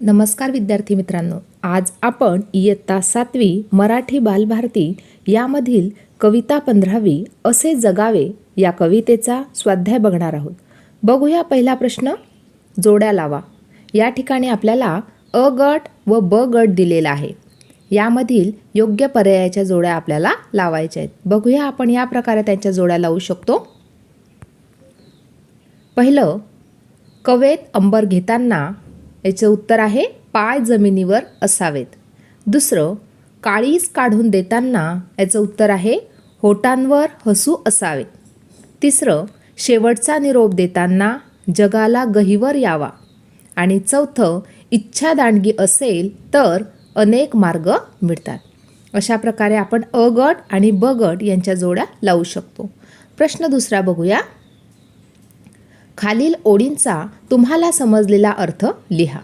नमस्कार विद्यार्थी मित्रांनो आज आपण इयत्ता सातवी मराठी बालभारती यामधील कविता पंधरावी असे जगावे या कवितेचा स्वाध्याय बघणार आहोत. बघूया पहिला प्रश्न जोड्या लावा. या ठिकाणी आपल्याला अ गट व ब गट दिलेला आहे. यामधील योग्य पर्यायाच्या जोड्या आपल्याला लावायच्या आहेत. बघूया आपण या प्रकारे त्यांच्या जोड्या लावू शकतो. पहिलं कवेत अंबर घेताना याचं उत्तर आहे पाय जमिनीवर असावेत. दुसरं काळीज काढून देताना याचं उत्तर आहे होटांवर हसू असावे तिसरं शेवटचा निरोप देताना जगाला गहीवर यावा. आणि चौथं इच्छा दांडगी असेल तर अनेक मार्ग मिळतात. अशा प्रकारे आपण अ गट आणि ब गट यांच्या जोड्या लावू शकतो. प्रश्न दुसरा बघूया. खालील ओळींचा तुम्हाला समजलेला अर्थ लिहा.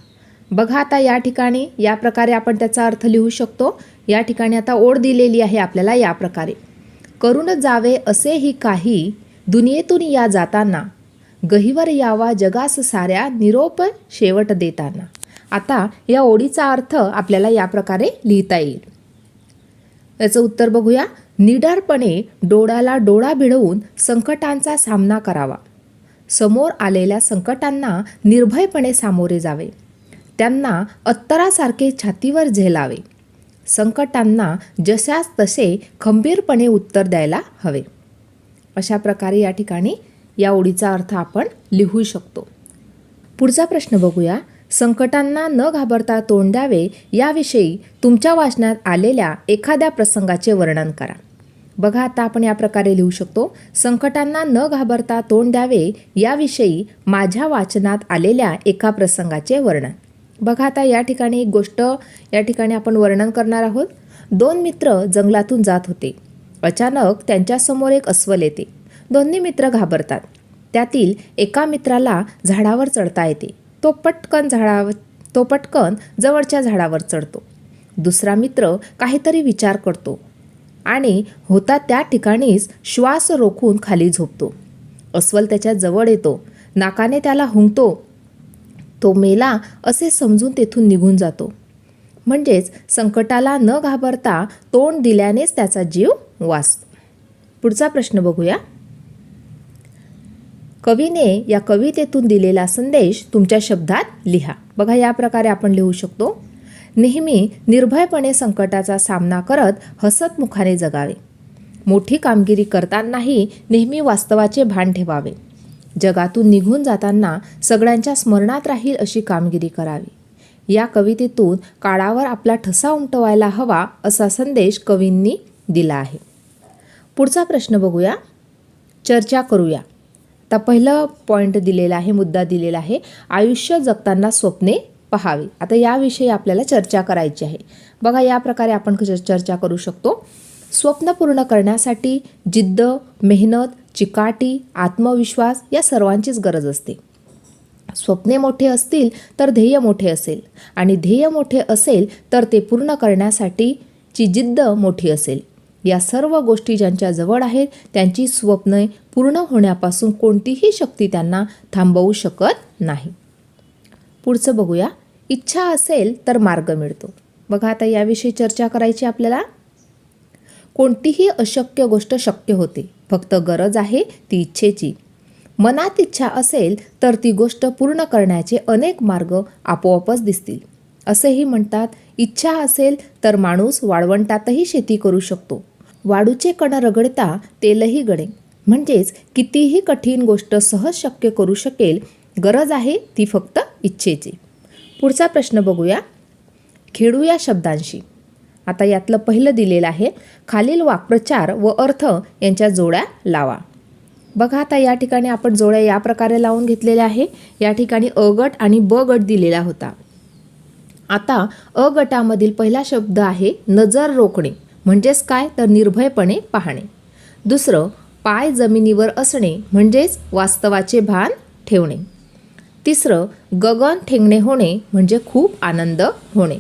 बघा आता या ठिकाणी या प्रकारे आपण त्याचा अर्थ लिहू शकतो. या ठिकाणी आता ओढ दिलेली आहे आपल्याला या प्रकारे. करून जावे असेही काही दुनियेतून या जाताना गहिवर यावा जगास साऱ्या निरोप शेवट देताना. आता या ओळीचा अर्थ आपल्याला या प्रकारे लिहिता येईल. याचं उत्तर बघूया. निडरपणे डोळ्याला डोळा भिडवून संकटांचा सामना करावा. समोर आलेल्या संकटांना निर्भयपणे सामोरे जावे. त्यांना अत्तरासारखे छातीवर झेलावे. संकटांना जशास तसे खंबीरपणे उत्तर द्यायला हवे. अशा प्रकारे या ठिकाणी या ओळीचा अर्थ आपण लिहू शकतो. पुढचा प्रश्न बघूया. संकटांना न घाबरता तोंड द्यावे याविषयी तुमच्या वाचनात आलेल्या एखाद्या प्रसंगाचे वर्णन करा. बघा आता आपण या प्रकारे लिहू शकतो संकटांना न घाबरता तोंड द्यावे याविषयी माझ्या वाचनात आलेल्या एका प्रसंगाचे वर्णन. बघा आता या ठिकाणी एक गोष्ट या ठिकाणी आपण वर्णन करणार आहोत. दोन मित्र जंगलातून जात होते. अचानक त्यांच्यासमोर एक अस्वल येते. दोन्ही मित्र घाबरतात. त्यातील एका मित्राला झाडावर चढता येते. तो पटकन झाडावर तो पटकन जवळच्या झाडावर चढतो. दुसरा मित्र काहीतरी विचार करतो. आणि होता त्या ठिकाणीच श्वास रोखून खाली झोपतो. अस्वल त्याच्याजवळ येतो. नाकाने त्याला हुंकतो. तो मेला असे समजून तेथून निघून जातो. म्हणजेच संकटाला न घाबरता तोंड दिल्यानेच त्याचा जीव वाचतो. पुढचा प्रश्न बघूया. कवीने या कवितेतून दिलेला संदेश तुमच्या शब्दात लिहा. बघा या प्रकारे आपण लिहू शकतो. नेहमी निर्भयपणे संकटाचा सामना करत हसतमुखाने जगावे. मोठी कामगिरी करतानाही नेहमी वास्तवाचे भान ठेवावे. जगातून निघून जाताना सगळ्यांच्या स्मरणात राहील अशी कामगिरी करावी. या कवितेतून काळावर आपला ठसा उमटवायला हवा असा संदेश कवींनी दिला आहे. पुढचा प्रश्न बघूया. चर्चा करूया. आता पहिलं पॉईंट दिलेला आहे मुद्दा दिलेला आहे आयुष्य जगताना स्वप्ने पहावे. आता याविषयी आपल्याला चर्चा करायची आहे. बघा या प्रकारे आपण चर्चा करू शकतो. स्वप्न पूर्ण करण्यासाठी जिद्द मेहनत चिकाटी आत्मविश्वास या सर्वांचीच गरज असते. स्वप्ने मोठे असतील तर ध्येय मोठे असेल आणि ध्येय मोठे असेल तर ते पूर्ण करण्यासाठीची जिद्द मोठी असेल. या सर्व गोष्टी ज्यांच्या जवळ आहेत त्यांची स्वप्ने पूर्ण होण्यापासून कोणतीही शक्ती त्यांना थांबवू शकत नाही. पुढचं बघूया. इच्छा असेल तर मार्ग मिळतो. बघा आता याविषयी चर्चा करायची आपल्याला. कोणतीही अशक्य गोष्ट शक्य होते. फक्त गरज आहे ती इच्छेची. मनात इच्छा असेल तर ती गोष्ट पूर्ण करण्याचे अनेक मार्ग आपोआपच दिसतील. असेही म्हणतात इच्छा असेल तर माणूस वाळवंटातही शेती करू शकतो. वाळूचे कण रगडता तेलही गडे म्हणजेच कितीही कठीण गोष्ट सहज शक्य करू शकेल गरज आहे ती फक्त इच्छेची. पुढचा प्रश्न बघूया. खेळूया शब्दांशी. आता यातलं पहिलं दिलेलं आहे खालील वाक्प्रचार व अर्थ यांच्या जोड्या लावा. बघा आता या ठिकाणी आपण जोड्या या प्रकारे लावून घेतलेल्या आहे. या ठिकाणी अ गट आणि ब गट दिलेला होता. आता अ गटामधील पहिला शब्द आहे नजर रोखणे. म्हणजेच काय? तर निर्भयपणे पाहणे. दुसरं पाय जमिनीवर असणे म्हणजेच वास्तवाचे भान ठेवणे. तिसरं गगन ठेंगणे होणे म्हणजे खूप आनंद होणे.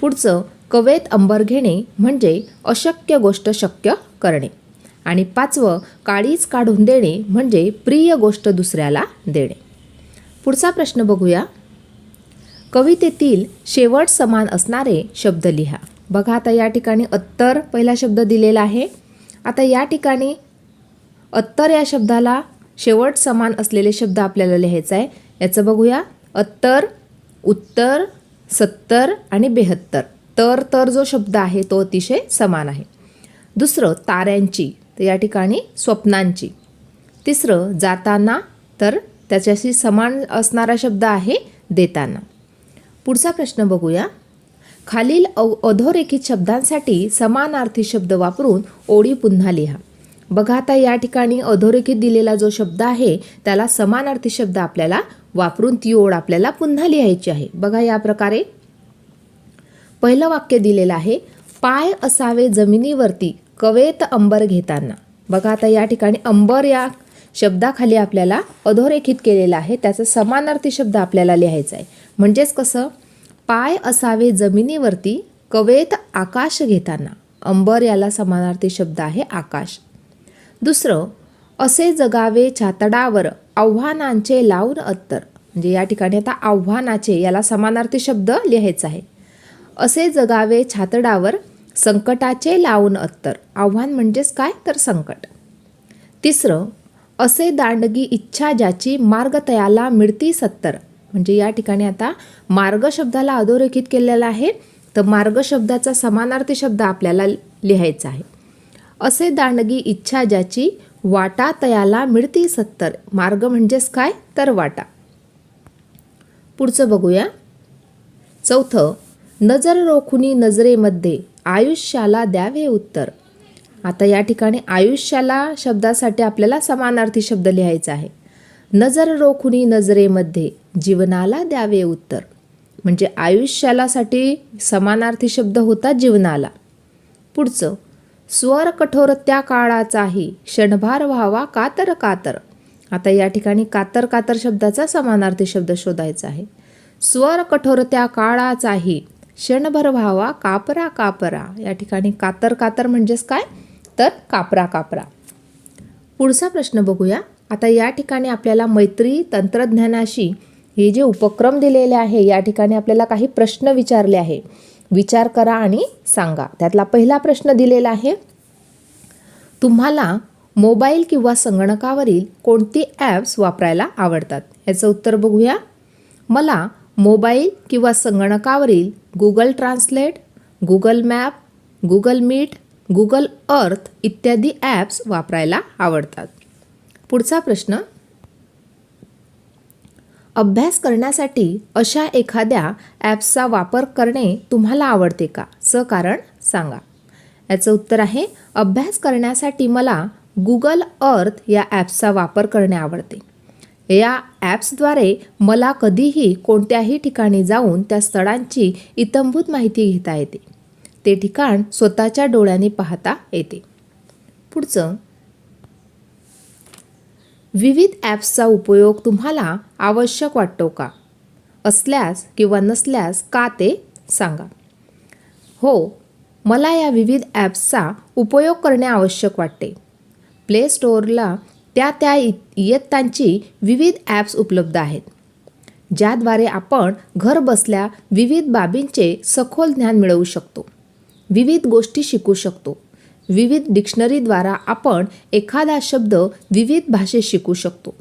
पुढचं कवेत अंबर घेणे म्हणजे अशक्य गोष्ट शक्य करणे. आणि पाचवं काळीच काढून देणे म्हणजे प्रिय गोष्ट दुसऱ्याला देणे. पुढचा प्रश्न बघूया. कवितेतील शेवट समान असणारे शब्द लिहा. बघा आता या ठिकाणी अत्तर पहिला शब्द दिलेला आहे. आता या ठिकाणी अत्तर या शब्दाला शेवट समान असलेले शब्द आपल्याला लिहायचा आहे. याचं बघूया. अत्तर उत्तर सत्तर आणि बेहत्तर. तर तर जो शब्द आहे तो अतिशय समान आहे. दुसरं ताऱ्यांची. तर या ठिकाणी स्वप्नांची. तिसरं जाताना. तर त्याच्याशी समान असणारा शब्द आहे देताना. पुढचा प्रश्न बघूया. खालील अव अधोरेखित शब्दांसाठी समानार्थी शब्द वापरून ओळी पुन्हा लिहा. बघा आता या ठिकाणी अधोरेखित दिलेला जो शब्द आहे त्याला समानार्थी शब्द आपल्याला वापरून ती ओळ आपल्याला पुन्हा लिहायची आहे. बघा या प्रकारे. पहिलं वाक्य दिलेलं आहे पाय असावे जमिनीवरती कवेत अंबर घेताना. बघा आता या ठिकाणी अंबर या शब्दाखाली आपल्याला अधोरेखित केलेला आहे त्याचा समानार्थी शब्द आपल्याला लिहायचा आहे. म्हणजेच कसं? पाय असावे जमिनीवरती कवेत आकाश घेताना. अंबर याला समानार्थी शब्द आहे आकाश. दुसरं असे जगावे छातडावर आव्हानांचे लावून अत्तर. म्हणजे या ठिकाणी आता आव्हानाचे याला समानार्थी शब्द लिहायचा आहे. असे जगावे छातडावर संकटाचे लावून अत्तर. आव्हान म्हणजेच काय? तर संकट. तिसरं असे दांडगी इच्छा ज्याची मार्ग तयाला मिळती सत्तर. म्हणजे या ठिकाणी आता मार्ग शब्दाला अधोरेखित केलेला आहे. तर मार्ग शब्दाचा समानार्थी शब्द आपल्याला लिहायचा आहे. असे दांडगी इच्छा ज्याची वाटा तयाला मिळती सत्तर. मार्ग म्हणजेच काय? तर वाटा. पुढचं बघूया. चौथं नजर रोखुनी नजरेमध्ये आयुष्याला द्यावे उत्तर. आता या ठिकाणी आयुष्याला शब्दासाठी आपल्याला समानार्थी शब्द लिहायचा आहे. नजर रोखुनी नजरेमध्ये जीवनाला द्यावे उत्तर. म्हणजे आयुष्यालासाठी समानार्थी शब्द होता जीवनाला. पुढचं स्वर कठोर त्या काळाचाही क्षणभार व्हावा कातर कातर. आता या ठिकाणी कातर कातर शब्दाचा समानार्थी शब्द शोधायचा आहे. स्वर कठोर त्या काळाचाही क्षणभर व्हावा कापरा कापरा. या ठिकाणी कातर कातर म्हणजेच काय? तर कापरा कापरा. पुढचा प्रश्न बघूया. आता या ठिकाणी आपल्याला मैत्री तंत्रज्ञानाशी हे जे उपक्रम दिलेले आहे या ठिकाणी आपल्याला काही प्रश्न विचारले आहे. विचार करा आणि सांगा. त्यातला पहिला प्रश्न दिलेला आहे तुम्हाला मोबाईल किंवा संगणकावरील कोणती ॲप्स वापरायला आवडतात? याचं उत्तर बघूया. मला मोबाईल किंवा संगणकावरील Google translate Google map Google meet Google earth इत्यादी ॲप्स वापरायला आवडतात. पुढचा प्रश्न अभ्यास करण्यासाठी अशा एखाद्या ॲप्सचा वापर करणे तुम्हाला आवडते का? स कारण सांगा. याचं उत्तर आहे अभ्यास करण्यासाठी मला गुगल अर्थ या ॲप्सचा वापर करणे आवडते. या ॲप्सद्वारे मला कधीही कोणत्याही ठिकाणी जाऊन त्या स्थळांची इतंभूत माहिती घेता येते. ते ठिकाण स्वतःच्या डोळ्यांनी पाहता येते. पुढचं विविध ॲप्सचा उपयोग तुम्हाला आवश्यक वाटतो का? असल्यास किंवा नसल्यास का ते सांगा. हो मला या विविध ॲप्सचा उपयोग करणे आवश्यक वाटते. प्ले स्टोअरला त्या त्या इयत्तांची विविध ॲप्स उपलब्ध आहेत ज्याद्वारे आपण घर बसल्या विविध बाबींचे सखोल ज्ञान मिळवू शकतो विविध गोष्टी शिकू शकतो विविध डिक्शनरीद्वारा आपण एखादा शब्द विविध भाषेत शिकू शकतो.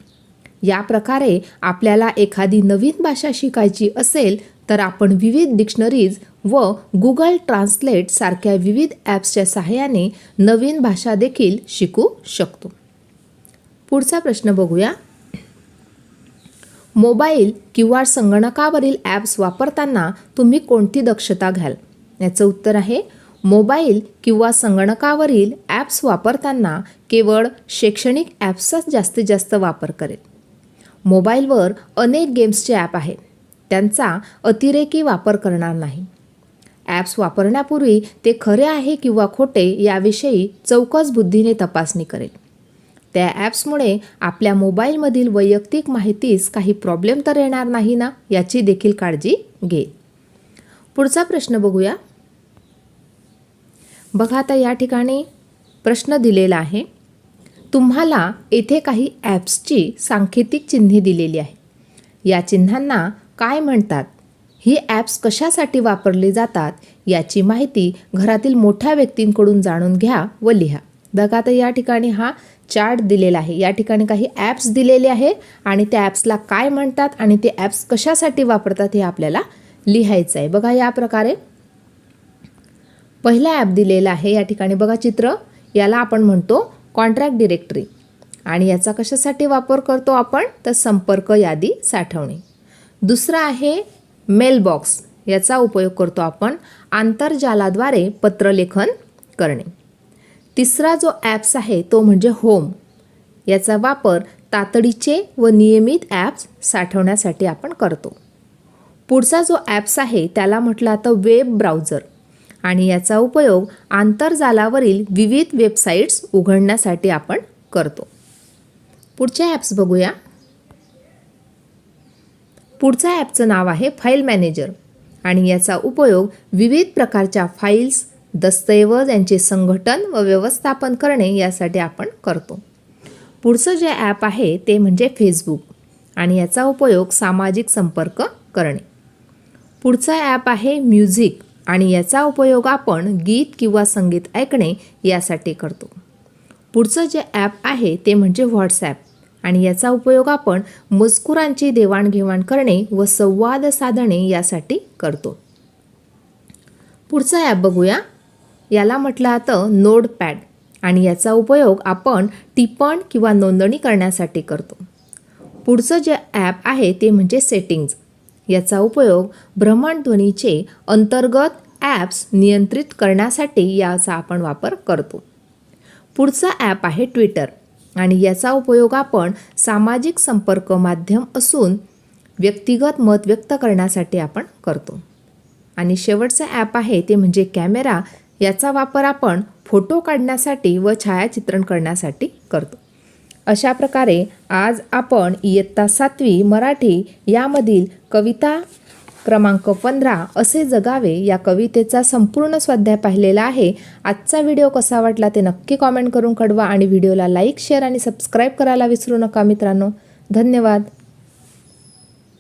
या प्रकारे आपल्याला एखादी नवीन भाषा शिकायची असेल तर आपण विविध डिक्शनरीज व गुगल ट्रान्सलेट सारख्या विविध ॲप्सच्या सहाय्याने नवीन भाषा देखील शिकू शकतो. पुढचा प्रश्न बघूया. मोबाईल किंवा संगणकावरील ॲप्स वापरताना तुम्ही कोणती दक्षता घ्याल? याचं उत्तर आहे मोबाईल किंवा संगणकावरील ॲप्स वापरताना केवळ शैक्षणिक ॲप्सचाच जास्तीत जास्त वापर करेल. मोबाईलवर अनेक गेम्सचे ॲप आहेत. त्यांचा अतिरेकी वापर करणार नाही. ॲप्स वापरण्यापूर्वी ते खरे आहे किंवा खोटे याविषयी चौकस बुद्धीने तपासणी करेल. त्या ॲप्समुळे आपल्या मोबाईलमधील वैयक्तिक माहितीस काही प्रॉब्लेम तर येणार नाही ना याची देखील काळजी घेईल. पुढचा प्रश्न बघूया. बघा आता या ठिकाणी प्रश्न दिलेला आहे. तुम्हाला येथे काही ॲप्सची सांकेतिक चिन्हे दिलेली आहे. या चिन्हांना काय म्हणतात? ही ॲप्स कशासाठी वापरली जातात? याची माहिती घरातील मोठ्या व्यक्तींकडून जाणून घ्या व लिहा. बघा आता या ठिकाणी हा चार्ट दिलेला आहे. या ठिकाणी काही ॲप्स दिलेले आहे आणि त्या ॲप्सला काय म्हणतात आणि ते ॲप्स कशासाठी वापरतात हे आपल्याला लिहायचं आहे. बघा या प्रकारे. पहिला ॲप दिलेला आहे या ठिकाणी. बघा चित्र याला आपण म्हणतो कॉन्ट्रॅक्ट डिरेक्टरी आणि याचा कशासाठी वापर करतो आपण? तर संपर्क यादी साठवणे. दुसरा आहे मेलबॉक्स याचा उपयोग करतो आपण आंतरजालाद्वारे पत्रलेखन करणे. तिसरा जो ॲप्स आहे तो म्हणजे होम याचा वापर तातडीचे व नियमित ॲप्स साठवण्यासाठी आपण करतो. पुढचा जो ॲप्स आहे त्याला म्हटलं आता वेब ब्राउझर आणि याचा उपयोग आंतरजालावरील विविध वेबसाईट्स उघडण्यासाठी आपण करतो. पुढच्या ॲप्स बघूया. पुढच्या ॲपचं नाव आहे फाईल मॅनेजर आणि याचा उपयोग विविध प्रकारच्या फाईल्स दस्तऐवज यांचे संघटन व व्यवस्थापन करणे यासाठी आपण करतो. पुढचं जे ॲप आहे ते म्हणजे फेसबुक आणि याचा उपयोग सामाजिक संपर्क करणे. पुढचा ॲप आहे म्युझिक आणि याचा उपयोग आपण गीत किंवा संगीत ऐकणे यासाठी करतो. पुढचं जे ॲप आहे ते म्हणजे व्हॉट्सॲप आणि याचा उपयोग आपण मजकुरांची देवाणघेवाण करणे व संवाद साधणे यासाठी करतो. पुढचं ॲप बघूया. याला म्हटलं जातं नोड पॅड आणि याचा उपयोग आपण टिपण किंवा नोंदणी करण्यासाठी करतो. पुढचं जे ॲप आहे ते म्हणजे सेटिंग्ज याचा उपयोग भ्रमणध्वनीचे अंतर्गत ॲप्स नियंत्रित करण्यासाठी याचा आपण वापर करतो. पुढचं ॲप आहे ट्विटर आणि याचा उपयोग आपण सामाजिक संपर्क माध्यम असून व्यक्तिगत मत व्यक्त करण्यासाठी आपण करतो. आणि शेवटचं ॲप आहे ते म्हणजे कॅमेरा. याचा वापर आपण फोटो काढण्यासाठी व छायाचित्रण करण्यासाठी करतो. अशा प्रकारे आज आपण इयत्ता सातवी मराठी यामधील कविता क्रमांक पंधरा असे जगावे या कवितेचा संपूर्ण स्वाध्याय पाहिलेला आहे. आजचा व्हिडिओ कसा वाटला ते नक्की कॉमेंट करून कळवा आणि व्हिडिओला लाईक शेअर आणि सबस्क्राईब करायला विसरू नका मित्रांनो. धन्यवाद.